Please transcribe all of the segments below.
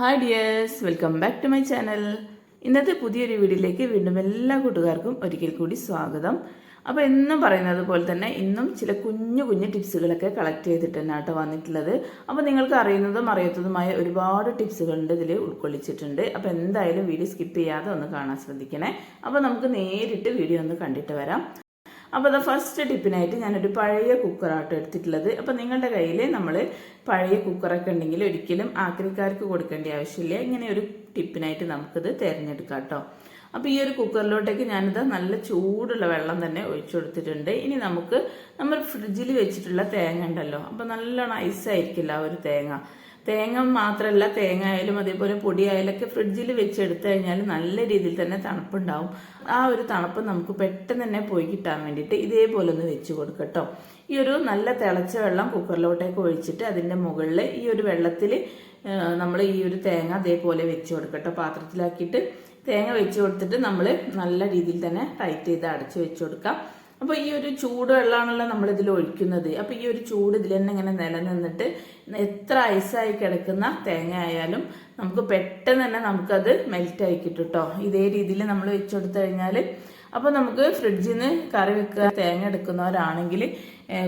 Hi dears welcome back to my channel ഇന്നത്തെ പുതിയൊരു വീഡിയോയിലേക്ക് വീണ്ടും എല്ലാ കൂട്ടുകാർക്കും ഒരിക്കൽ കൂടി സ്വാഗതം. അപ്പോൾ എന്നും പറയുന്നത് പോലെ തന്നെ ഇന്നും ചില കുഞ്ഞു കുഞ്ഞു ടിപ്സുകളൊക്കെ കളക്ട് ചെയ്തിട്ട് തന്നെ കേട്ടോ വന്നിട്ടുള്ളത്. അപ്പോൾ നിങ്ങൾക്ക് അറിയുന്നതും അറിയാത്തതുമായ ഒരുപാട് ടിപ്സുകളുണ്ട് ഇതിൽ ഉൾക്കൊള്ളിച്ചിട്ടുണ്ട്. അപ്പോൾ എന്തായാലും വീഡിയോ സ്കിപ്പ് ചെയ്യാതെ ഒന്ന് കാണാൻ ശ്രദ്ധിക്കണേ. അപ്പോൾ നമുക്ക് നേരിട്ട് വീഡിയോ ഒന്ന് കണ്ടിട്ട് വരാം. അപ്പോൾ അത് ഫസ്റ്റ് ടിപ്പിനായിട്ട് ഞാനൊരു പഴയ കുക്കറാട്ടോ എടുത്തിട്ടുള്ളത്. അപ്പോൾ നിങ്ങളുടെ കയ്യിൽ നമ്മൾ പഴയ കുക്കറൊക്കെ ഉണ്ടെങ്കിൽ ഒരിക്കലും ആക്രിക്കാർക്ക് കൊടുക്കേണ്ട ആവശ്യമില്ല. ഇങ്ങനെ ഒരു ടിപ്പിനായിട്ട് നമുക്കിത് തിരഞ്ഞെടുക്കാം കേട്ടോ അപ്പോൾ ഈ ഒരു കുക്കറിലോട്ടേക്ക് ഞാനിത് നല്ല ചൂടുള്ള വെള്ളം തന്നെ ഒഴിച്ചു കൊടുത്തിട്ടുണ്ട്. ഇനി നമുക്ക് നമ്മൾ ഫ്രിഡ്ജിൽ വെച്ചിട്ടുള്ള തേങ്ങ ഉണ്ടല്ലോ. അപ്പോൾ നല്ലോണം ഐസായിരിക്കില്ല ആ ഒരു തേങ്ങ. തേങ്ങ മാത്രമല്ല തേങ്ങ ആയാലും അതേപോലെ പൊടി ഒക്കെ ഫ്രിഡ്ജിൽ വെച്ചെടുത്തു കഴിഞ്ഞാൽ നല്ല രീതിയിൽ തന്നെ തണുപ്പുണ്ടാവും. ആ ഒരു തണുപ്പ് നമുക്ക് പെട്ടെന്ന് തന്നെ പോയി കിട്ടാൻ വേണ്ടിയിട്ട് ഇതേപോലെ ഒന്ന് വെച്ച് കൊടുക്കട്ടോ ഈ ഒരു നല്ല തിളച്ച വെള്ളം കുക്കറിലോട്ടേക്ക് ഒഴിച്ചിട്ട് അതിന്റെ മുകളിൽ ഈ ഒരു വെള്ളത്തിൽ നമ്മൾ ഈ ഒരു തേങ്ങ അതേപോലെ വെച്ച് കൊടുക്കട്ടോ പാത്രത്തിലാക്കിയിട്ട് തേങ്ങ വെച്ച് കൊടുത്തിട്ട് നമ്മൾ നല്ല രീതിയിൽ തന്നെ ടൈറ്റ് ചെയ്ത് അടച്ച് വെച്ച് കൊടുക്കാം. അപ്പോൾ ഈ ഒരു ചൂട് വെള്ളമാണല്ലോ നമ്മൾ ഇതിൽ ഒഴിക്കുന്നത്. അപ്പോൾ ഈ ഒരു ചൂട് ഇതിൽ തന്നെ ഇങ്ങനെ നിലനിന്നിട്ട് എത്ര ഐസായി കിടക്കുന്ന തേങ്ങ ആയാലും നമുക്ക് പെട്ടെന്ന് തന്നെ നമുക്കത് മെൽറ്റ് ആയി കിട്ടും കേട്ടോ ഇതേ രീതിയിൽ നമ്മൾ വെച്ചു കൊടുത്തു കഴിഞ്ഞാൽ അപ്പോൾ നമുക്ക് ഫ്രിഡ്ജിൽ നിന്ന് കറി വെക്കുക തേങ്ങ എടുക്കുന്നവരാണെങ്കിൽ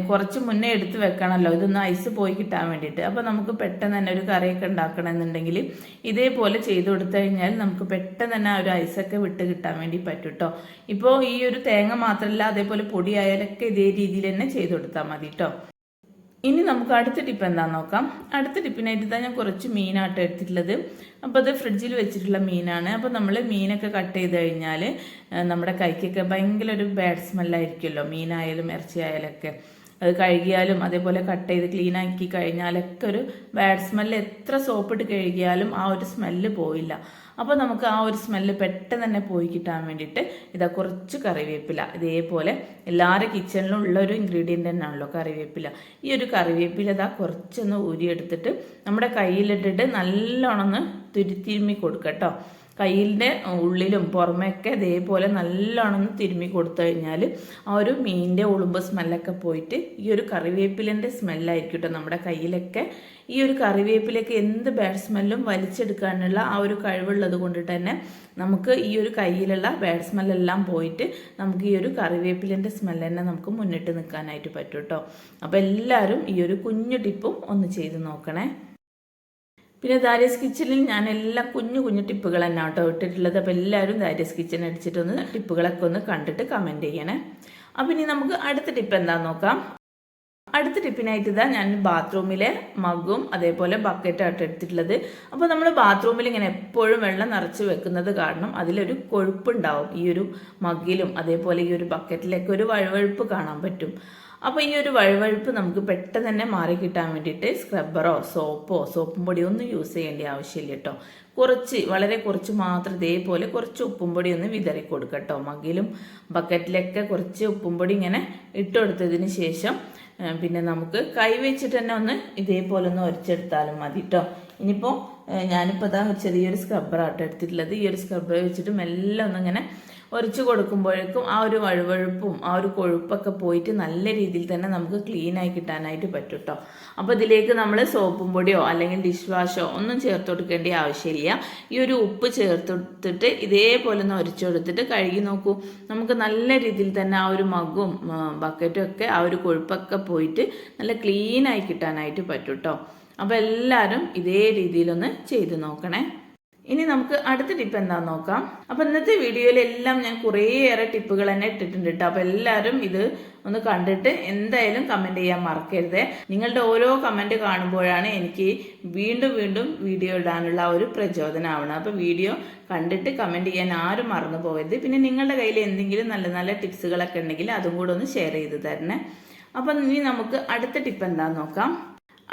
കുറച്ച് മുന്നേ എടുത്ത് വെക്കണമല്ലോ ഇതൊന്ന് ഐസ് പോയി കിട്ടാൻ വേണ്ടിയിട്ട്. അപ്പോൾ നമുക്ക് പെട്ടെന്ന് തന്നെ ഒരു കറിയൊക്കെ ഉണ്ടാക്കണമെന്നുണ്ടെങ്കിൽ ഇതേപോലെ ചെയ്ത് കൊടുത്തു കഴിഞ്ഞാൽ നമുക്ക് പെട്ടെന്ന് തന്നെ ആ ഒരു ഐസൊക്കെ വിട്ട് കിട്ടാൻ വേണ്ടി പറ്റും കേട്ടോ ഇപ്പോൾ ഈ ഒരു തേങ്ങ മാത്രമല്ല അതേപോലെ പൊടിയായാലൊക്കെ ഇതേ രീതിയിൽ തന്നെ ചെയ്ത് കൊടുത്താൽ മതി കേട്ടോ ഇനി നമുക്ക് അടുത്ത ടിപ്പ് എന്താണെന്ന് നോക്കാം. അടുത്ത ടിപ്പിനായിട്ട് ഇതാ ഞാൻ കുറച്ച് മീനാട്ടോ എടുത്തിട്ടുള്ളത്. അപ്പോൾ അത് ഫ്രിഡ്ജിൽ വെച്ചിട്ടുള്ള മീനാണ്. അപ്പോൾ നമ്മൾ മീനൊക്കെ കട്ട് ചെയ്ത് കഴിഞ്ഞാൽ നമ്മുടെ കൈക്കൊക്കെ ഭയങ്കര ഒരു ബാഡ് സ്മെല്ലായിരിക്കുമല്ലോ മീനായാലും ഇറച്ചി ആയാലൊക്കെ അത് കഴുകിയാലും അതേപോലെ കട്ട് ചെയ്ത് ക്ലീൻ ആക്കി കഴിഞ്ഞാലൊക്കെ ഒരു ബാഡ് സ്മെല്ല് എത്ര സോപ്പിട്ട് കഴുകിയാലും ആ ഒരു സ്മെല്ല് പോയില്ല. അപ്പോൾ നമുക്ക് ആ ഒരു സ്മെല്ല് പെട്ടെന്ന് തന്നെ പോയി കിട്ടാൻ വേണ്ടിയിട്ട് ഇതാ കുറച്ച് കറിവേപ്പില. ഇതേപോലെ എല്ലാവരുടെ കിച്ചണിലും ഉള്ള ഒരു ഇൻഗ്രീഡിയന്റ് തന്നെയാണല്ലോ കറിവേപ്പില. ഈ ഒരു കറിവേപ്പില ഇതാ കുറച്ചൊന്ന് ഊരിയെടുത്തിട്ട് നമ്മുടെ കയ്യിലിട്ടിട്ട് നല്ലോണം ഒന്ന് തുരുത്തിരുമ്മി കൊടുക്കട്ടോ കയ്യിന്റെ ഉള്ളിലും പുറമെയൊക്കെ ഇതേപോലെ നല്ലോണം തിരുമ്മി കൊടുത്തു കഴിഞ്ഞാൽ ആ ഒരു മീനിന്റെ ഉളുമ്പ് സ്മെല്ലൊക്കെ പോയിട്ട് ഈ ഒരു കറിവേപ്പിലിന്റെ സ്മെല്ലായിരിക്കും നമ്മുടെ കയ്യിലൊക്കെ. ഈ ഒരു കറിവേപ്പിലൊക്കെ എന്ത് ബാഡ് സ്മെല്ലും വലിച്ചെടുക്കാനുള്ള ആ ഒരു കഴിവുള്ളത് കൊണ്ട് തന്നെ നമുക്ക് ഈ ഒരു കയ്യിലുള്ള ബാഡ് സ്മെല്ലെല്ലാം പോയിട്ട് നമുക്ക് ഈ ഒരു കറിവേപ്പിലിന്റെ സ്മെല്ല് തന്നെ നമുക്ക് മുന്നിട്ട് നിൽക്കാനായിട്ട് പറ്റും കേട്ടോ. അപ്പോൾ എല്ലാവരും ഈ ഒരു കുഞ്ഞു ടിപ്പും ഒന്ന് ചെയ്ത് നോക്കണേ. പിന്നെ ദാരിയസ് കിച്ചണിൽ ഞാൻ എല്ലാ കുഞ്ഞു കുഞ്ഞു ടിപ്പുകൾ തന്നെ കേട്ടോ ഇട്ടിട്ടുള്ളത്. അപ്പോൾ എല്ലാവരും ദാരിയസ് കിച്ചൺ അടിച്ചിട്ടൊന്ന് ടിപ്പുകളൊക്കെ ഒന്ന് കണ്ടിട്ട് കമന്റ് ചെയ്യണേ. അപ്പം ഇനി നമുക്ക് അടുത്ത ടിപ്പ് എന്താണെന്ന് നോക്കാം. അടുത്ത ടിപ്പിനായിട്ട് ഇതാ ഞാൻ ബാത്റൂമിലെ മഗും അതേപോലെ ബക്കറ്റായിട്ട് എടുത്തിട്ടുള്ളത്. അപ്പോൾ നമ്മൾ ബാത്റൂമിൽ ഇങ്ങനെ എപ്പോഴും വെള്ളം നിറച്ച് വെക്കുന്നത് കാരണം അതിലൊരു കൊഴുപ്പുണ്ടാവും. ഈ ഒരു മഗിലും അതേപോലെ ഈ ഒരു ബക്കറ്റിലൊക്കെ ഒരു വഴുവഴുപ്പ് കാണാൻ പറ്റും. അപ്പോൾ ഈ ഒരു വഴുവഴുപ്പ് നമുക്ക് പെട്ടെന്ന് തന്നെ മാറി കിട്ടാൻ വേണ്ടിയിട്ട് സ്ക്രബ്ബറോ സോപ്പോ സോപ്പും പൊടിയോ ഒന്നും യൂസ് ചെയ്യേണ്ട ആവശ്യമില്ല കേട്ടോ. കുറച്ച് വളരെ കുറച്ച് മാത്രം ഇതേപോലെ കുറച്ച് ഉപ്പും പൊടി ഒന്ന് വിതറി കൊടുക്കട്ടോ മകിലും ബക്കറ്റിലൊക്കെ കുറച്ച് ഉപ്പും പൊടി ഇങ്ങനെ ഇട്ടുകൊടുത്തതിന് ശേഷം പിന്നെ നമുക്ക് കൈ വെച്ചിട്ട് തന്നെ ഒന്ന് ഇതേപോലെ ഒന്ന് ഒരച്ചെടുത്താലും മതി കേട്ടോ. ഇനിയിപ്പോൾ ഞാനിപ്പോൾ അതാ ചെറിയൊരു സ്ക്രബ്ബറാട്ടോ എടുത്തിട്ടുള്ളത്. ഈ ഒരു സ്ക്രബ്ബർ വെച്ചിട്ട് മെല്ലെ ഒന്നിങ്ങനെ ഉരച്ച് കൊടുക്കുമ്പോഴേക്കും ആ ഒരു വഴുവഴുപ്പും ആ ഒരു കൊഴുപ്പൊക്കെ പോയിട്ട് നല്ല രീതിയിൽ തന്നെ നമുക്ക് ക്ലീനായി കിട്ടാനായിട്ട് പറ്റും കേട്ടോ അപ്പോൾ ഇതിലേക്ക് നമ്മൾ സോപ്പും പൊടിയോ അല്ലെങ്കിൽ ഡിഷ് വാഷോ ഒന്നും ചേർത്ത് കൊടുക്കേണ്ട ആവശ്യമില്ല. ഈ ഒരു ഉപ്പ് ചേർത്തെടുത്തിട്ട് ഇതേപോലെ ഒന്ന് ഒരച്ചു കൊടുത്തിട്ട് കഴുകി നോക്കൂ. നമുക്ക് നല്ല രീതിയിൽ തന്നെ ആ ഒരു മഗും ബക്കറ്റും ഒക്കെ ആ ഒരു കൊഴുപ്പൊക്കെ പോയിട്ട് നല്ല ക്ലീനായി കിട്ടാനായിട്ട് പറ്റും കേട്ടോ അപ്പോൾ എല്ലാവരും ഇതേ രീതിയിലൊന്ന് ചെയ്ത് നോക്കണേ. ഇനി നമുക്ക് അടുത്ത ടിപ്പ് എന്താന്ന് നോക്കാം. അപ്പോൾ ഇന്നത്തെ വീഡിയോയിൽ എല്ലാം ഞാൻ കുറേയേറെ ടിപ്പുകൾ തന്നെ ഇട്ടിട്ടുണ്ട് കേട്ടോ. അപ്പോൾ എല്ലാവരും ഇത് ഒന്ന് കണ്ടിട്ട് എന്തായാലും കമന്റ് ചെയ്യാൻ മറക്കരുത്. നിങ്ങളുടെ ഓരോ കമന്റ് കാണുമ്പോഴാണ് എനിക്ക് വീണ്ടും വീണ്ടും വീഡിയോ ഇടാനുള്ള ഒരു പ്രചോദനമാവണം അപ്പോൾ വീഡിയോ കണ്ടിട്ട് കമന്റ് ചെയ്യാൻ ആരും മറന്നു പോകരുത് പിന്നെ നിങ്ങളുടെ കയ്യിൽ എന്തെങ്കിലും നല്ല നല്ല ടിപ്സുകളൊക്കെ ഉണ്ടെങ്കിൽ അതും കൂടെ ഒന്ന് ഷെയർ ചെയ്ത് തരണേ. അപ്പം ഇനി നമുക്ക് അടുത്ത ടിപ്പ് എന്താന്ന് നോക്കാം.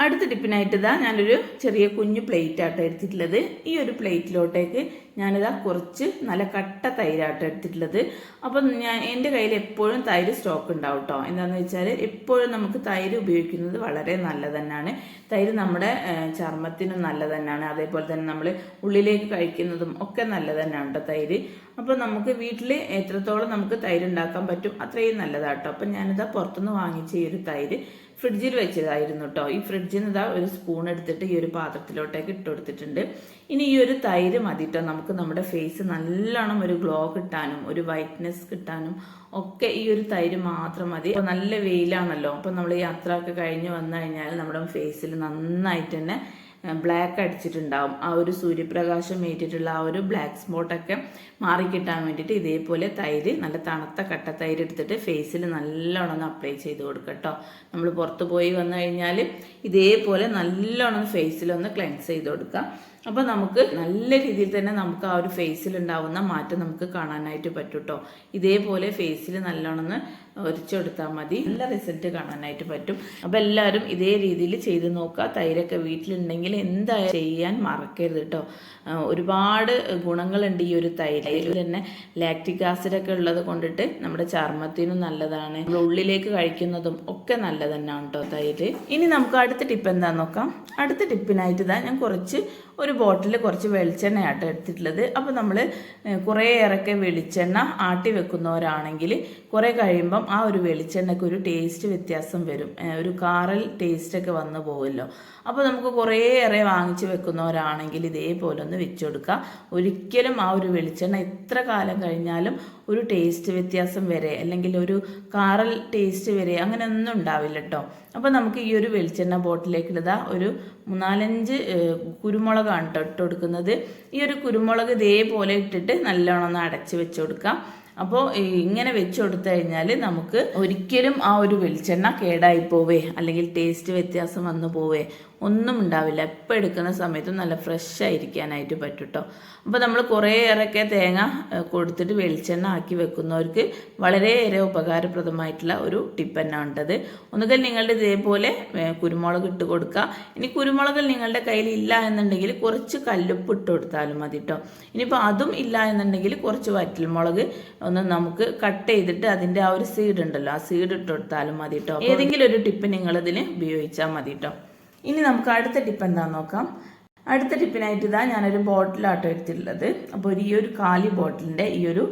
അടുത്ത ടിപ്പിനായിട്ട് ഇതാ ഞാനൊരു ചെറിയ കുഞ്ഞു പ്ലേറ്റ് ആട്ടോ എടുത്തിട്ടുള്ളത്. ഈ ഒരു പ്ലേറ്റിലോട്ടേക്ക് ഞാനിതാ കുറച്ച് നല്ല കട്ട തൈരാട്ടോ എടുത്തിട്ടുള്ളത്. അപ്പം ഞാൻ എന്റെ കയ്യിൽ എപ്പോഴും തൈര് സ്റ്റോക്ക് ഉണ്ടാവും കേട്ടോ എന്താണെന്ന് വെച്ചാൽ എപ്പോഴും നമുക്ക് തൈര് ഉപയോഗിക്കുന്നത് വളരെ നല്ല തന്നെയാണ്. തൈര് നമ്മുടെ ചർമ്മത്തിനും നല്ല തന്നെയാണ്. അതേപോലെ തന്നെ നമ്മൾ ഉള്ളിലേക്ക് കഴിക്കുന്നതും ഒക്കെ നല്ല തന്നെയാണ് കേട്ടോ തൈര്. അപ്പോൾ നമുക്ക് വീട്ടിൽ എത്രത്തോളം നമുക്ക് തൈര് ഉണ്ടാക്കാൻ പറ്റും അത്രയും നല്ലതാട്ടോ. അപ്പം ഞാനിതാ പുറത്തുനിന്ന് വാങ്ങിച്ച ഈ ഒരു തൈര് ഫ്രിഡ്ജിൽ വെച്ചതായിരുന്നു കേട്ടോ ഈ ഫ്രിഡ്ജിൽ നിന്ന് ഒരു സ്പൂൺ എടുത്തിട്ട് ഈ ഒരു പാത്രത്തിലോട്ടേക്ക് ഇട്ട് കൊടുത്തിട്ടുണ്ട്. ഇനി ഈ ഒരു തൈര് മതി കേട്ടോ നമുക്ക് നമ്മുടെ ഫേസ് നല്ലോണം ഒരു ഗ്ലോ കിട്ടാനും ഒരു വൈറ്റ്നെസ് കിട്ടാനും ഒക്കെ ഈ ഒരു തൈര് മാത്രം മതി. അപ്പോൾ നല്ല വെയിലാണല്ലോ. അപ്പോൾ നമ്മൾ യാത്ര ഒക്കെ കഴിഞ്ഞ് വന്നു കഴിഞ്ഞാൽ നമ്മുടെ ഫേസിൽ നന്നായിട്ട് തന്നെ ബ്ലാക്ക് അടിച്ചിട്ടുണ്ടാവും. ആ ഒരു സൂര്യപ്രകാശം ഏറ്റിട്ടുള്ള ആ ഒരു ബ്ലാക്ക് സ്പോട്ടൊക്കെ മാറിക്കിട്ടാൻ വേണ്ടിയിട്ട് ഇതേപോലെ തൈര് നല്ല തണുത്ത കട്ട തൈര് എടുത്തിട്ട് ഫേസിൽ നല്ലോണം അപ്ലൈ ചെയ്ത് കൊടുക്കുക കേട്ടോ നമ്മൾ പുറത്ത് പോയി വന്നു കഴിഞ്ഞാൽ ഇതേപോലെ നല്ലോണം ഫേസിലൊന്ന് ക്ലെൻസ് ചെയ്ത് കൊടുക്കുക അപ്പോൾ നമുക്ക് നല്ല രീതിയിൽ തന്നെ നമുക്ക് ആ ഒരു ഫേസിൽ ഉണ്ടാവുന്ന മാറ്റം നമുക്ക് കാണാനായിട്ട് പറ്റും കേട്ടോ ഇതേപോലെ ഫേസിൽ നല്ലോണം ഒരിച്ചെടുത്താൽ മതി. നല്ല റിസൾട്ട് കാണാനായിട്ട് പറ്റും. അപ്പോൾ എല്ലാവരും ഇതേ രീതിയിൽ ചെയ്ത് നോക്കുക. തൈരൊക്കെ വീട്ടിലുണ്ടെങ്കിൽ എന്തായാലും ചെയ്യാൻ മറക്കരുത് കേട്ടോ ഒരുപാട് ഗുണങ്ങളുണ്ട് ഈ ഒരു തൈരയിൽ തന്നെ ലാക്റ്റിക് ആസിഡൊക്കെ ഉള്ളത് കൊണ്ടിട്ട് നമ്മുടെ ചർമ്മത്തിനും നല്ലതാണ്. ഉള്ളിലേക്ക് കഴിക്കുന്നതും ഒക്കെ നല്ലത് തന്നെയാണ് കേട്ടോ തൈര്. ഇനി നമുക്ക് അടുത്ത ടിപ്പ് എന്താണെന്ന് നോക്കാം. അടുത്ത ടിപ്പിനായിട്ട് ഇതാ ഞാൻ കുറച്ച് ഒരു ബോട്ടിൽ കുറച്ച് വെളിച്ചെണ്ണ ആട്ടോ എടുത്തിട്ടുള്ളത്. അപ്പോൾ നമ്മൾ കുറേ ഏറൊക്കെ വെളിച്ചെണ്ണ ആട്ടി വെക്കുന്നവരാണെങ്കിൽ കുറേ കഴിയുമ്പം ആ ഒരു വെളിച്ചെണ്ണയ്ക്ക് ഒരു ടേസ്റ്റ് വ്യത്യാസം വരും. ഒരു കാറൽ ടേസ്റ്റൊക്കെ വന്നു പോകുമല്ലോ അപ്പോൾ നമുക്ക് കുറേയേറെ വാങ്ങിച്ചു വെക്കുന്നവരാണെങ്കിൽ ഇതേപോലെ ഒന്ന് വെച്ച് ഒരിക്കലും ആ ഒരു വെളിച്ചെണ്ണ എത്ര കാലം കഴിഞ്ഞാലും ഒരു ടേസ്റ്റ് വ്യത്യാസം വരെ അല്ലെങ്കിൽ ഒരു കാറൽ ടേസ്റ്റ് വരെ അങ്ങനെ ഒന്നും ഉണ്ടാവില്ല കേട്ടോ അപ്പോൾ നമുക്ക് ഈ ഒരു വെളിച്ചെണ്ണ ബോട്ടിലേക്ക് ഇടുക. ഒരു മൂന്നാലഞ്ച് കുരുമുളകാണ് കേട്ടോ ഇട്ട് കൊടുക്കുന്നത്. ഈ ഒരു കുരുമുളക് ഇതേപോലെ ഇട്ടിട്ട് നല്ലോണം ഒന്ന് അടച്ച് വെച്ച് കൊടുക്കാം അപ്പോൾ ഇങ്ങനെ വെച്ച് കൊടുത്തു കഴിഞ്ഞാൽ നമുക്ക് ഒരിക്കലും ആ ഒരു വെളിച്ചെണ്ണ കേടായി പോവേ അല്ലെങ്കിൽ ടേസ്റ്റ് വ്യത്യാസം വന്നു പോവേ. ഒന്നും ഉണ്ടാവില്ല. എപ്പോൾ എടുക്കുന്ന സമയത്തും നല്ല ഫ്രഷ് ആയിരിക്കാനായിട്ട് പറ്റും കേട്ടോ അപ്പോൾ നമ്മൾ കുറേയേറെയൊക്കെ തേങ്ങ കൊടുത്തിട്ട് വെളിച്ചെണ്ണ ആക്കി വെക്കുന്നവർക്ക് വളരെയേറെ ഉപകാരപ്രദമായിട്ടുള്ള ഒരു ടിപ്പ് തന്നെ ഉണ്ടത് ഒന്നുകിൽ നിങ്ങളുടെ ഇതേപോലെ കുരുമുളക് ഇട്ട് കൊടുക്കുക ഇനി കുരുമുളക് നിങ്ങളുടെ കയ്യിൽ ഇല്ല എന്നുണ്ടെങ്കിൽ കുറച്ച് കല്ലുപ്പ് ഇട്ട് കൊടുത്താലും മതി കേട്ടോ ഇനിയിപ്പോൾ അതും ഇല്ല എന്നുണ്ടെങ്കിൽ കുറച്ച് വറ്റൽമുളക് ഒന്ന് നമുക്ക് കട്ട് ചെയ്തിട്ട് അതിന്റെ ആ ഒരു സീഡ് ഉണ്ടല്ലോ ആ സീഡ് ഇട്ട് കൊടുത്താലും മതി കേട്ടോ ഏതെങ്കിലും ഒരു ടിപ്പ് നിങ്ങൾ ഇതിന് ഉപയോഗിച്ചാൽ മതി കേട്ടോ ഇനി നമുക്ക് അടുത്ത ടിപ്പ് എന്താന്ന് നോക്കാം. അടുത്ത ടിപ്പിനായിട്ട് ഇതാ ഞാനൊരു ബോട്ടിലാട്ടോ എടുത്തിട്ടുള്ളത്. അപ്പോൾ ഈ ഒരു കാലി ബോട്ടിലിന്റെ ഈ ഒരു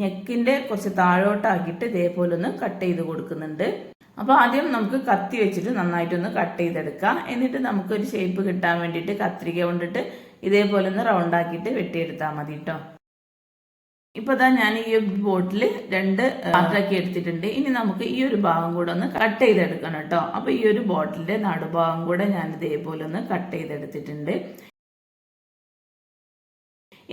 ഞെക്കിന്റെ കുറച്ച് താഴോട്ടാക്കിയിട്ട് ഇതേപോലെ ഒന്ന് കട്ട് ചെയ്ത് കൊടുക്കുന്നുണ്ട്. അപ്പോൾ ആദ്യം നമുക്ക് കത്തി വെച്ചിട്ട് നന്നായിട്ടൊന്ന് കട്ട് ചെയ്തെടുക്കാം. എന്നിട്ട് നമുക്കൊരു ഷേപ്പ് കിട്ടാൻ വേണ്ടിയിട്ട് കത്രിക കൊണ്ടിട്ട് ഇതേപോലെ ഒന്ന് റൗണ്ടാക്കിയിട്ട് വെട്ടിയെടുത്താൽ മതി കേട്ടോ ഇപ്പൊ ഇതാ ഞാൻ ഈ ബോട്ടിൽ രണ്ട് പാത്രമാക്കി എടുത്തിട്ടുണ്ട്. ഇനി നമുക്ക് ഈ ഒരു ഭാഗം കൂടെ ഒന്ന് കട്ട് ചെയ്തെടുക്കണം കേട്ടോ. അപ്പൊ ഈ ഒരു ബോട്ടിലിന്റെ നടുഭാഗം കൂടെ ഞാൻ ഇതേപോലെ ഒന്ന് കട്ട് ചെയ്തെടുത്തിട്ടുണ്ട്.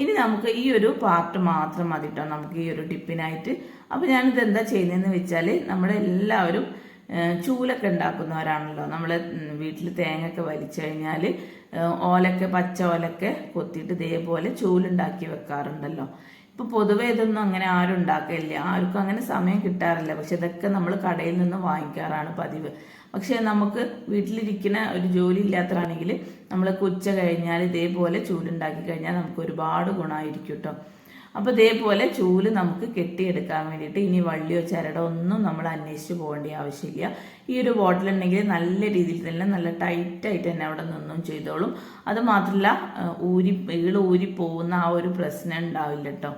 ഇനി നമുക്ക് ഈ ഒരു പാർട്ട് മാത്രം മതി കേട്ടോ. നമുക്ക് ഈ ഒരു ടിപ്പിനായിട്ട്. അപ്പോൾ ഞാനിത് എന്താ ചെയ്യുന്നതെന്ന് വെച്ചാൽ നമ്മളെല്ലാവരും എല്ലാവരും ചൂലൊക്കെ ഉണ്ടാക്കുന്നവരാണല്ലോ. നമ്മൾ വീട്ടിൽ തേങ്ങയൊക്കെ വലിച്ചു കഴിഞ്ഞാൽ ഓലൊക്കെ പച്ച ഓലൊക്കെ കൊത്തിയിട്ട് ഇതേപോലെ ചൂലുണ്ടാക്കി വെക്കാറുണ്ടല്ലോ. ഇപ്പൊ പൊതുവെ ഇതൊന്നും അങ്ങനെ ആരും ഉണ്ടാക്കില്ല ആർക്കും അങ്ങനെ സമയം കിട്ടാറില്ല. പക്ഷെ ഇതൊക്കെ നമ്മൾ കടയിൽ നിന്ന് വാങ്ങിക്കാറാണ് പതിവ്. പക്ഷെ നമുക്ക് വീട്ടിലിരിക്കുന്ന ഒരു ജോലി ഇല്ലാത്തതാണെങ്കിൽ നമ്മൾ ഉച്ച കഴിഞ്ഞാൽ ഇതേപോലെ ചൂടുണ്ടാക്കി കഴിഞ്ഞാൽ നമുക്ക് ഒരുപാട് ഗുണമായിരിക്കും കേട്ടോ അപ്പോൾ ഇതേപോലെ ചൂൽ നമുക്ക് കെട്ടിയെടുക്കാൻ വേണ്ടിയിട്ട് ഇനി വള്ളിയോ ചരടോ ഒന്നും നമ്മൾ അന്വേഷിച്ച് പോകേണ്ട ആവശ്യമില്ല. ഈ ഒരു ബോട്ടിൽ ഉണ്ടെങ്കിൽ നല്ല രീതിയിൽ തന്നെ നല്ല ടൈറ്റായിട്ട് തന്നെ അവിടെ നിന്നും ചെയ്തോളും. അത് മാത്രമല്ല ഊരി ഈൾ ഊരി പോകുന്ന ആ ഒരു പ്രശ്നം ഉണ്ടാവില്ല കേട്ടോ.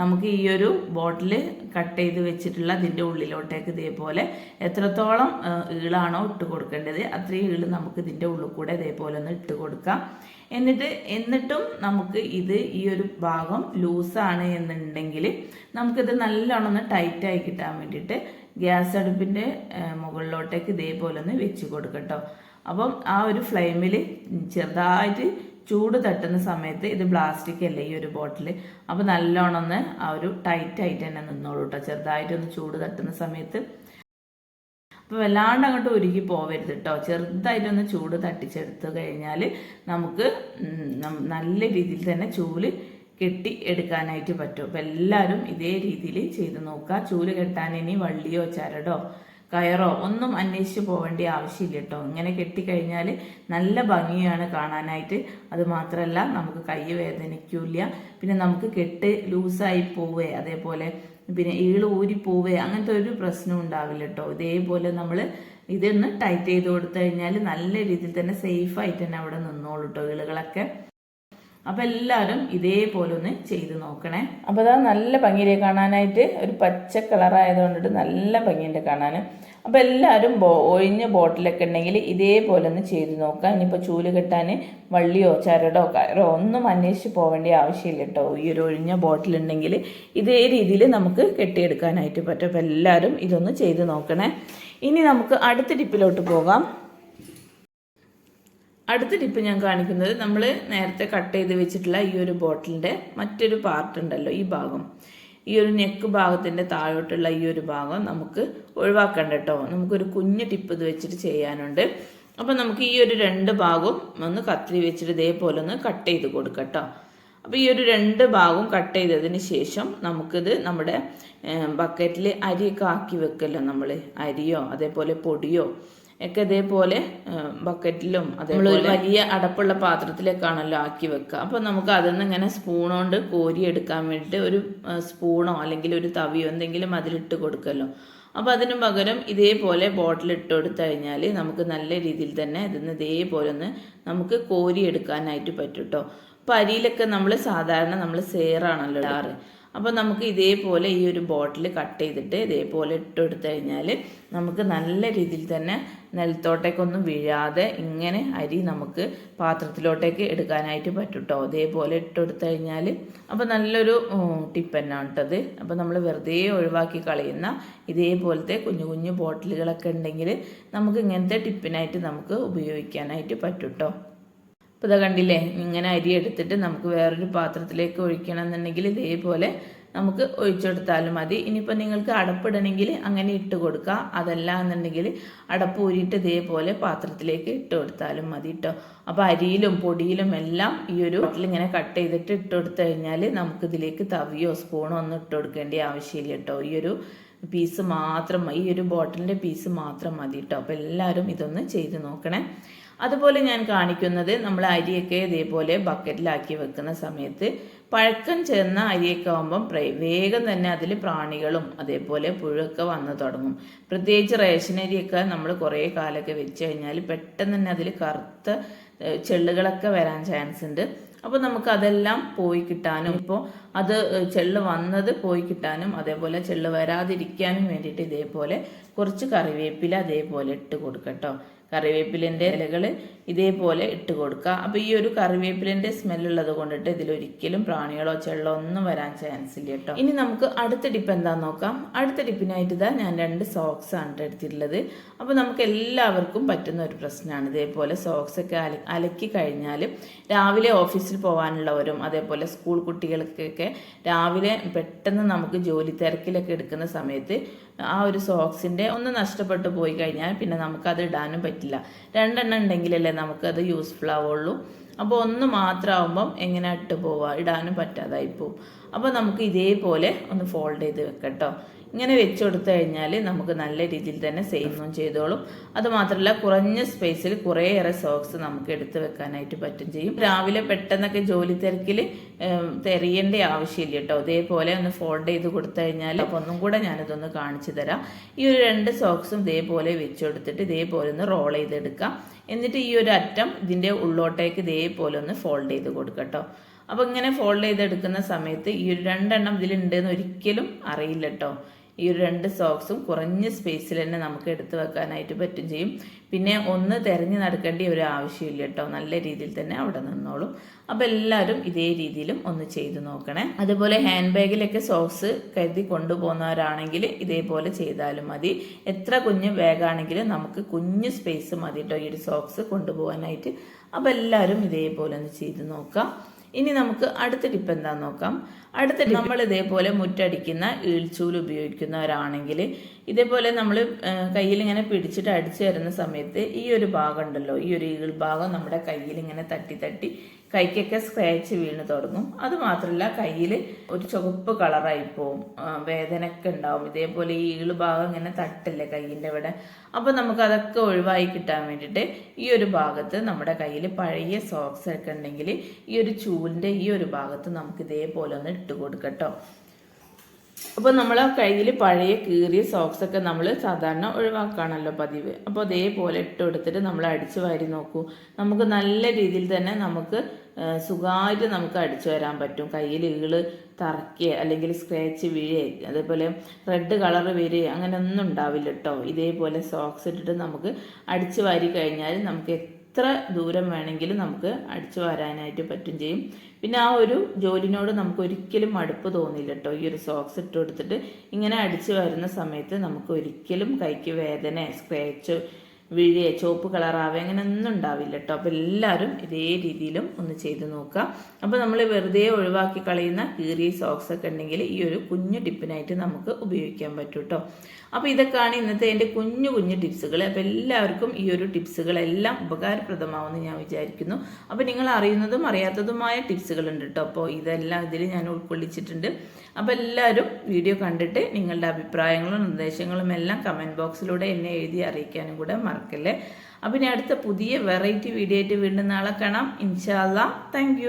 നമുക്ക് ഈ ഒരു ബോട്ടിൽ കട്ട് ചെയ്ത് വെച്ചിട്ടുള്ള അതിന്റെ ഉള്ളിലോട്ടേക്ക് ഇതേപോലെ എത്രത്തോളം ഈളാണോ ഇട്ട് കൊടുക്കേണ്ടത് അത്രയും ഈൾ നമുക്ക് ഇതിന്റെ ഉള്ളിൽ കൂടെ ഇതേപോലെ ഒന്ന് ഇട്ട് കൊടുക്കാം. എന്നിട്ട് എന്നിട്ടും നമുക്ക് ഇത് ഈ ഒരു ഭാഗം ലൂസാണ് എന്നുണ്ടെങ്കിൽ നമുക്കിത് നല്ലോണം ഒന്ന് ടൈറ്റായി കിട്ടാൻ വേണ്ടിയിട്ട് ഗ്യാസ് അടുപ്പിന്റെ മുകളിലോട്ടേക്ക് ഇതേപോലെ ഒന്ന് വെച്ച് കൊടുക്കട്ടോ അപ്പം ആ ഒരു ഫ്ലെയിമിൽ ചെറുതായിട്ട് ചൂട് തട്ടുന്ന സമയത്ത് ഇത് പ്ലാസ്റ്റിക് അല്ലേ ഈ ഒരു ബോട്ടിൽ അപ്പോൾ നല്ലോണം ഒന്ന് ആ ഒരു ടൈറ്റായിട്ട് തന്നെ നിന്നോളൂ കേട്ടോ ചെറുതായിട്ടൊന്ന് ചൂട് തട്ടുന്ന സമയത്ത് അപ്പോൾ വല്ലാണ്ട് അങ്ങോട്ട് ഉരുകി പോവരുത് കേട്ടോ ചെറുതായിട്ടൊന്ന് ചൂട് തട്ടിച്ചെടുത്ത് കഴിഞ്ഞാൽ നമുക്ക് നല്ല രീതിയിൽ തന്നെ ചൂൽ കെട്ടി എടുക്കാനായിട്ട് പറ്റും. അപ്പോൾ എല്ലാവരും ഇതേ രീതിയിൽ ചെയ്ത് നോക്കുക ചൂൽ കെട്ടാൻ ഇനി വള്ളിയോ ചരടോ കയറോ ഒന്നും അന്വേഷിച്ച് പോവേണ്ട ആവശ്യമില്ല കേട്ടോ ഇങ്ങനെ കെട്ടിക്കഴിഞ്ഞാൽ നല്ല ഭംഗിയാണ് കാണാനായിട്ട്. അത് മാത്രമല്ല നമുക്ക് കൈ വേദനിക്കില്ല. പിന്നെ നമുക്ക് കെട്ട് ലൂസായി പോവേ. അതേപോലെ പിന്നെ ഈൾ ഊരി പോവേ അങ്ങനത്തെ ഒരു പ്രശ്നം ഉണ്ടാവില്ല കേട്ടോ ഇതേപോലെ നമ്മൾ ഇതൊന്ന് ടൈറ്റ് ചെയ്ത് കൊടുത്തു കഴിഞ്ഞാൽ നല്ല രീതിയിൽ തന്നെ സേഫ് ആയിട്ട് തന്നെ അവിടെ നിന്നോളൂ കേട്ടോ ഈളുകളൊക്കെ അപ്പോൾ എല്ലാവരും ഇതേപോലെ ഒന്ന് ചെയ്ത് നോക്കണേ. അപ്പോൾ അതാ നല്ല ഭംഗിയിലെ കാണാനായിട്ട്? ഒരു പച്ച കളറായതുകൊണ്ടിട്ട് നല്ല ഭംഗിയുണ്ട് കാണാൻ അപ്പോൾ എല്ലാവരും ഒഴിഞ്ഞ ബോട്ടിലൊക്കെ ഉണ്ടെങ്കിൽ ഇതേപോലെ ഒന്ന് ചെയ്ത് നോക്കാം ഇനിയിപ്പോൾ ചൂൽ കെട്ടാൻ വള്ളിയോ ചരടോ കയറോ ഒന്നും അന്വേഷിച്ച് പോവേണ്ട ആവശ്യമില്ല കേട്ടോ. ഈ ഒരു ഒഴിഞ്ഞ ബോട്ടിലുണ്ടെങ്കിൽ ഇതേ രീതിയിൽ നമുക്ക് കെട്ടിയെടുക്കാനായിട്ട് പറ്റും. അപ്പോൾ എല്ലാവരും ഇതൊന്ന് ചെയ്ത് നോക്കണേ. ഇനി നമുക്ക് അടുത്ത ടിപ്പിലോട്ട് പോകാം. അടുത്ത ടിപ്പ് ഞാൻ കാണിക്കുന്നത് നമ്മൾ നേരത്തെ കട്ട് ചെയ്ത് വെച്ചിട്ടുള്ള ഈ ഒരു ബോട്ടിലിന്റെ മറ്റൊരു പാർട്ട് ഉണ്ടല്ലോ ഈ ഭാഗം. ഈ ഒരു നെക്ക് ഭാഗത്തിന്റെ താഴോട്ടുള്ള ഈ ഒരു ഭാഗം നമുക്ക് ഒഴിവാക്കണ്ട കേട്ടോ നമുക്കൊരു കുഞ്ഞ് ടിപ്പ് ഇത് വെച്ചിട്ട് ചെയ്യാനുണ്ട്. അപ്പം നമുക്ക് ഈ ഒരു രണ്ട് ഭാഗവും ഒന്ന് കത്തിരി വെച്ചിട്ട് ഇതേപോലെ ഒന്ന് കട്ട് ചെയ്ത് കൊടുക്കട്ടോ കേട്ടോ അപ്പോൾ ഈ ഒരു രണ്ട് ഭാഗവും കട്ട് ചെയ്തതിന് ശേഷം നമുക്കിത് നമ്മുടെ ബക്കറ്റിൽ അരിയൊക്കെ ആക്കി വെക്കല്ലോ നമ്മൾ അരിയോ അതേപോലെ പൊടിയോ ഒക്കെ ഇതേപോലെ ബക്കറ്റിലും അതേപോലെ വലിയ അടപ്പുള്ള പാത്രത്തിലേക്കാണല്ലോ ആക്കി വെക്കുക അപ്പോൾ നമുക്ക് അതിൽ നിന്ന് ഇങ്ങനെ സ്പൂൺ കൊണ്ട് കോരി എടുക്കാൻ വേണ്ടിയിട്ട് ഒരു സ്പൂണോ അല്ലെങ്കിൽ ഒരു തവിയോ എന്തെങ്കിലും അതിലിട്ട് കൊടുക്കല്ലോ. അപ്പോൾ അതിന് പകരം ഇതേപോലെ ബോട്ടിൽ ഇട്ട് കൊടുത്തു കഴിഞ്ഞാൽ നമുക്ക് നല്ല രീതിയിൽ തന്നെ ഇതിന്ന് ഇതേപോലെ ഒന്ന് നമുക്ക് കോരി എടുക്കാനായിട്ട് പറ്റും കേട്ടോ അപ്പോൾ അരിയിലൊക്കെ നമ്മൾ സാധാരണ നമ്മൾ സേറാണല്ലോ ഇടാറ്. അപ്പോൾ നമുക്ക് ഇതേപോലെ ഈ ഒരു ബോട്ടിൽ കട്ട് ചെയ്തിട്ട് ഇതേപോലെ ഇട്ട് കൊടുത്തു കഴിഞ്ഞാൽ നമുക്ക് നല്ല രീതിയിൽ തന്നെ നിലത്തോട്ടേക്കൊന്നും വീഴാതെ ഇങ്ങനെ അരി നമുക്ക് പാത്രത്തിലോട്ടേക്ക് എടുക്കാനായിട്ട് പറ്റും കേട്ടോ അതേപോലെ ഇട്ട് കൊടുത്തു കഴിഞ്ഞാൽ അപ്പോൾ നല്ലൊരു ടിപ്പ് തന്നെയാണ് കേട്ടത് അപ്പോൾ നമ്മൾ വെറുതെ ഒഴിവാക്കി കളയുന്ന ഇതേപോലത്തെ കുഞ്ഞു കുഞ്ഞു ബോട്ടിലുകളൊക്കെ ഉണ്ടെങ്കിൽ നമുക്ക് ഇങ്ങനത്തെ ടിപ്പിനായിട്ട് നമുക്ക് ഉപയോഗിക്കാനായിട്ട് പറ്റും കേട്ടോ ഇപ്പോൾ ഇതാ കണ്ടില്ലേ? ഇങ്ങനെ അരി എടുത്തിട്ട് നമുക്ക് വേറൊരു പാത്രത്തിലേക്ക് ഒഴിക്കണം എന്നുണ്ടെങ്കിൽ ഇതേപോലെ നമുക്ക് ഒഴിച്ചെടുത്താലും മതി. ഇനിയിപ്പോൾ നിങ്ങൾക്ക് അടപ്പിടണമെങ്കിൽ അങ്ങനെ ഇട്ട് കൊടുക്കുക അതല്ല എന്നുണ്ടെങ്കിൽ അടപ്പ് ഊരിയിട്ട് ഇതേപോലെ പാത്രത്തിലേക്ക് ഇട്ട് കൊടുത്താലും മതി കേട്ടോ അപ്പോൾ അരിയിലും പൊടിയിലും എല്ലാം ഈ ഒരു ഇങ്ങനെ കട്ട് ചെയ്തിട്ട് ഇട്ട് കൊടുത്തു കഴിഞ്ഞാൽ നമുക്കിതിലേക്ക് തവിയോ സ്പൂണോ ഒന്നും ഇട്ട് കൊടുക്കേണ്ട ആവശ്യമില്ല കേട്ടോ ഈ ഒരു പീസ് മാത്രം ഈ ഒരു ബോട്ടിലിന്റെ പീസ് മാത്രം മതി കേട്ടോ അപ്പോൾ എല്ലാവരും ഇതൊന്ന് ചെയ്ത് നോക്കണേ. അതുപോലെ ഞാൻ കാണിക്കുന്നത് നമ്മൾ അരിയൊക്കെ ഇതേപോലെ ബക്കറ്റിലാക്കി വെക്കുന്ന സമയത്ത് പഴക്കം ചേർന്ന അരിയൊക്കെ ആകുമ്പം വേഗം തന്നെ അതിൽ പ്രാണികളും അതേപോലെ പുഴുവൊക്കെ വന്നു തുടങ്ങും. പ്രത്യേകിച്ച് റേഷൻ അരിയൊക്കെ നമ്മൾ കുറേ കാലമൊക്കെ വെച്ച് കഴിഞ്ഞാൽ പെട്ടെന്ന് തന്നെ അതിൽ കറുത്ത ചെള്ളുകളൊക്കെ വരാൻ ചാൻസ് ഉണ്ട് അപ്പോൾ നമുക്ക് അതെല്ലാം പോയി കിട്ടാനും ഇപ്പോൾ അത് ചെള്ള് വന്നത് പോയി കിട്ടാനും അതേപോലെ ചെള്ള് വരാതിരിക്കാനും വേണ്ടിയിട്ട് ഇതേപോലെ കുറച്ച് കറിവേപ്പില അതേപോലെ ഇട്ട് കൊടുക്കട്ടോ കറിവേപ്പിലിന്റെ ഇലകൾ ഇതേപോലെ ഇട്ട് കൊടുക്കുക അപ്പോൾ ഈ ഒരു കറിവേപ്പിലിന്റെ സ്മെല്ലുള്ളത് കൊണ്ടിട്ട് ഇതിലൊരിക്കലും പ്രാണികളോ ചെള്ളോ ഒന്നും വരാൻ ചാൻസ് ഇല്ല കേട്ടോ ഇനി നമുക്ക് അടുത്ത ഡിപ്പ് എന്താന്ന് നോക്കാം. അടുത്ത ഡിപ്പിനായിട്ട് ഇതാ ഞാൻ രണ്ട് സോക്സ് ആണ് എടുത്തിട്ടുള്ളത്. അപ്പോൾ നമുക്ക് എല്ലാവർക്കും പറ്റുന്ന ഒരു പ്രശ്നമാണ് ഇതേപോലെ സോക്സ് ഒക്കെ അല അലക്കി കഴിഞ്ഞാൽ രാവിലെ ഓഫീസിൽ പോകാനുള്ളവരും അതേപോലെ സ്കൂൾ കുട്ടികൾക്കൊക്കെ രാവിലെ പെട്ടെന്ന് നമുക്ക് ജോലി തിരക്കിലൊക്കെ എടുക്കുന്ന സമയത്ത് ആ ഒരു സോക്സിന്റെ ഒന്ന് നഷ്ടപ്പെട്ടു പോയി കഴിഞ്ഞാൽ പിന്നെ നമുക്കത് ഇടാനും പറ്റില്ല. രണ്ടെണ്ണം ഉണ്ടെങ്കിലല്ലേ നമുക്കത് യൂസ്ഫുൾ ആവുള്ളൂ. അപ്പോൾ ഒന്ന് മാത്രമാകുമ്പം എങ്ങനെ ഇട്ട് പോവുക ഇടാനും പറ്റാതായി പോവും. അപ്പോൾ നമുക്ക് ഇതേപോലെ ഒന്ന് ഫോൾഡ് ചെയ്ത് വെക്കട്ടോ. ഇങ്ങനെ വെച്ച് കൊടുത്തു കഴിഞ്ഞാൽ നമുക്ക് നല്ല രീതിയിൽ തന്നെ സേവും ചെയ്തോളും. അതുമാത്രമല്ല കുറഞ്ഞ സ്പേസിൽ കുറേയേറെ സോക്സ് നമുക്ക് എടുത്ത് വെക്കാനായിട്ട് പറ്റും ചെയ്യും. രാവിലെ പെട്ടെന്നൊക്കെ ജോലി തിരക്കിൽ തെറിയേണ്ട ആവശ്യമില്ല കേട്ടോ. ഇതേപോലെ ഒന്ന് ഫോൾഡ് ചെയ്ത് കൊടുത്തു കഴിഞ്ഞാൽ അപ്പോൾ ഒന്നും കൂടെ ഞാനിതൊന്ന് കാണിച്ചു തരാം. ഈ ഒരു രണ്ട് സോക്സും ഇതേപോലെ വെച്ച് കൊടുത്തിട്ട് ഇതേപോലെ ഒന്ന് റോൾ ചെയ്തെടുക്കാം. എന്നിട്ട് ഈ ഒരു അറ്റം ഇതിന്റെ ഉള്ളോട്ടേക്ക് ഇതേപോലെ ഒന്ന് ഫോൾഡ് ചെയ്ത് കൊടുക്കട്ടോ അപ്പോൾ ഇങ്ങനെ ഫോൾഡ് ചെയ്തെടുക്കുന്ന സമയത്ത് ഈ ഒരു രണ്ടെണ്ണം ഇതിലുണ്ടെന്ന് ഒരിക്കലും അറിയില്ല കേട്ടോ. ഈ ഒരു രണ്ട് സോക്സും കുറഞ്ഞ സ്പേസിൽ തന്നെ നമുക്ക് എടുത്തു വെക്കാനായിട്ട് പറ്റും ചെയ്യും. പിന്നെ ഒന്ന് തിരഞ്ഞു നടക്കേണ്ട ഒരു ആവശ്യമില്ല കേട്ടോ. നല്ല രീതിയിൽ തന്നെ അവിടെ നിന്നോളും. അപ്പോൾ എല്ലാവരും ഇതേ രീതിയിലും ഒന്ന് ചെയ്തു നോക്കണേ. അതുപോലെ ഹാൻഡ് ബാഗിലൊക്കെ സോക്സ് കരുതി കൊണ്ടുപോകുന്നവരാണെങ്കിൽ ഇതേപോലെ ചെയ്താലും മതി. എത്ര കുഞ്ഞ് ബാഗാണെങ്കിലും നമുക്ക് കുഞ്ഞ് സ്പേസ് മതി കേട്ടോ ഈ ഒരു സോക്സ് കൊണ്ടുപോകാനായിട്ട്. അപ്പോൾ എല്ലാവരും ഇതേപോലെ ഒന്ന് ചെയ്ത് നോക്കാം. ഇനി നമുക്ക് അടുത്ത ടിപ്പ് എന്താന്ന് നോക്കാം? അടുത്ത നമ്മൾ ഇതേപോലെ മുറ്റടിക്കുന്ന ഈൾച്ചൂൽ ഉപയോഗിക്കുന്നവരാണെങ്കിൽ ഇതേപോലെ നമ്മൾ കയ്യിൽ ഇങ്ങനെ പിടിച്ചിട്ട് അടിച്ചു തരുന്ന സമയത്ത് ഈ ഒരു ഭാഗം ഉണ്ടല്ലോ ഈ ഒരു ഈൾ ഭാഗം നമ്മുടെ കയ്യിൽ ഇങ്ങനെ തട്ടി തട്ടി കൈക്കൊക്കെ സ്ക്രാച്ച് വീണ് തുടങ്ങും. അത് മാത്രമല്ല കയ്യിൽ ഒരു ചുവപ്പ് കളറായി പോവും. വേദനയൊക്കെ ഉണ്ടാവും. ഇതേപോലെ ഈ ഈൾ ഭാഗം ഇങ്ങനെ തട്ടില്ലേ കയ്യിന്റെ ഇവിടെ അപ്പോൾ നമുക്ക് അതൊക്കെ ഒഴിവായി കിട്ടാൻ വേണ്ടിയിട്ട് ഈ ഒരു ഭാഗത്ത് നമ്മുടെ കയ്യിൽ പഴയ സോക്സ് ഒക്കെ ഉണ്ടെങ്കിൽ ഈ ഒരു ചൂലിന്റെ ഈ ഒരു ഭാഗത്ത് നമുക്ക് ഇതേപോലെ ഒന്ന് ഇട്ട് കൊടുക്കട്ടോ അപ്പോൾ നമ്മൾ കയ്യിൽ പഴയ കീറിയ സോക്സ് ഒക്കെ നമ്മൾ സാധാരണ ഒഴിവാക്കുകയാണല്ലോ പതിവ്. അപ്പോൾ അതേപോലെ ഇട്ട് കൊടുത്തിട്ട് നമ്മൾ അടിച്ചു വാരി നോക്കൂ. നമുക്ക് നല്ല രീതിയിൽ തന്നെ നമുക്ക് സുഖമായിട്ട് നമുക്ക് അടിച്ചു വരാൻ പറ്റും. കയ്യിൽ ഈൾ തറക്കുക അല്ലെങ്കിൽ സ്ക്രാച്ച് വീഴുക അതേപോലെ റെഡ് കളർ വരിക അങ്ങനെ ഒന്നും ഉണ്ടാവില്ല കേട്ടോ ഇതേപോലെ സോക്സ് ഇട്ടിട്ട് നമുക്ക് അടിച്ചു വാരി കഴിഞ്ഞാൽ നമുക്ക് എത്ര ദൂരം വേണമെങ്കിലും നമുക്ക് അടിച്ചു വരാനായിട്ട് പറ്റും ചെയ്യും. പിന്നെ ആ ഒരു ജോലിനോട് നമുക്ക് ഒരിക്കലും മടുപ്പ് തോന്നില്ല കേട്ടോ ഈ ഒരു സോക്സ് ഇട്ട് കൊടുത്തിട്ട് ഇങ്ങനെ അടിച്ചു വരുന്ന സമയത്ത് നമുക്ക് ഒരിക്കലും കൈക്ക് വേദന സ്ക്രാച്ച് വീഴുക ചുവപ്പ് കളറാവുക അങ്ങനെ ഒന്നും ഉണ്ടാവില്ല കേട്ടോ അപ്പോൾ എല്ലാവരും ഇതേ രീതിയിലും ഒന്ന് ചെയ്ത് നോക്കുക. അപ്പോൾ നമ്മൾ വെറുതെ ഒഴിവാക്കി കളയുന്ന കീറിയ സോക്സ് ഒക്കെ ഉണ്ടെങ്കിൽ ഈ ഒരു കുഞ്ഞു ടിപ്പിനായിട്ട് നമുക്ക് ഉപയോഗിക്കാൻ പറ്റും കേട്ടോ അപ്പോൾ ഇതൊക്കെയാണ് ഇന്നത്തെ എന്റെ കുഞ്ഞു കുഞ്ഞു ടിപ്സുകൾ അപ്പോൾ എല്ലാവർക്കും ഈ ഒരു ടിപ്സുകളെല്ലാം ഉപകാരപ്രദമാവുമെന്ന് ഞാൻ വിചാരിക്കുന്നു. അപ്പോൾ നിങ്ങൾ അറിയുന്നതും അറിയാത്തതുമായ ടിപ്സുകളുണ്ട് കേട്ടോ അപ്പോൾ ഇതെല്ലാം ഇതിൽ ഞാൻ ഉൾക്കൊള്ളിച്ചിട്ടുണ്ട്. അപ്പോൾ എല്ലാവരും വീഡിയോ കണ്ടിട്ട് നിങ്ങളുടെ അഭിപ്രായങ്ങളും നിർദ്ദേശങ്ങളും എല്ലാം കമന്റ് ബോക്സിലൂടെ എന്നെ എഴുതി അറിയിക്കാനും കൂടെ മറക്കല്ലേ? അപ്പോൾ ഇനി അടുത്ത പുതിയ വെറൈറ്റി വീഡിയോ ആയിട്ട് വീണ്ടും നാളെ കാണാം. ഇൻഷാല്ല താങ്ക്